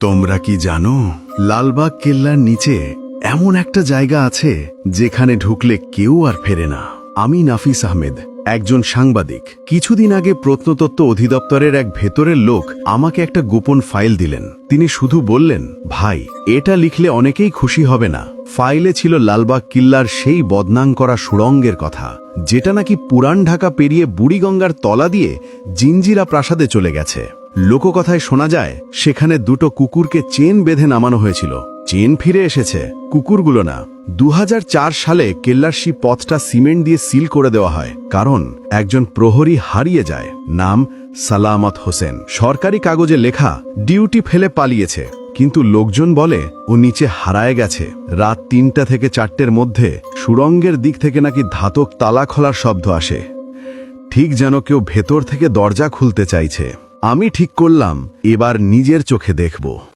তোমরা কি জানো, লালবাগ কেল্লার নিচে এমন একটা জায়গা আছে যেখানে ঢুকলে কেউ আর ফেরে না। আমি নাফিস আহমেদ, একজন সাংবাদিক। কিছুদিন আগে প্রত্নতত্ত্ব অধিদপ্তরের এক ভেতরের লোক আমাকে একটা গোপন ফাইল দিলেন। তিনি শুধু বললেন, ভাই, এটা লিখলে অনেকেই খুশি হবে না। ফাইলে ছিল লালবাগ কিল্লার সেই বদনাং করা সুড়ঙ্গের কথা, যেটা নাকি পুরান ঢাকা পেরিয়ে বুড়িগঙ্গার তলা দিয়ে জিঞ্জিরা প্রাসাদে চলে গেছে। লোককথায় শোনা যায়, সেখানে দুটো কুকুরকে চেন বেঁধে নামানো হয়েছিল। চেন ফিরে এসেছে। কুকুরগুলো না। দু হাজার চার সালে কেল্লার্সি পথটা সিমেন্ট দিয়ে সিল করে দেওয়া হয়, কারণ একজন প্রহরী হারিয়ে যায়। নাম সালামত হোসেন। সরকারি কাগজে লেখা, ডিউটি ফেলে পালিয়েছে। কিন্তু লোকজন বলে, ও নিচে হারায় গেছে। রাত তিনটা থেকে চারটের মধ্যে সুরঙ্গের দিক থেকে নাকি ধাতক তালা খোলার শব্দ আসে। ঠিক যেন কেউ ভেতর থেকে দরজা খুলতে চাইছে। আমি ঠিক করলাম এবার নিজের চোখে দেখব।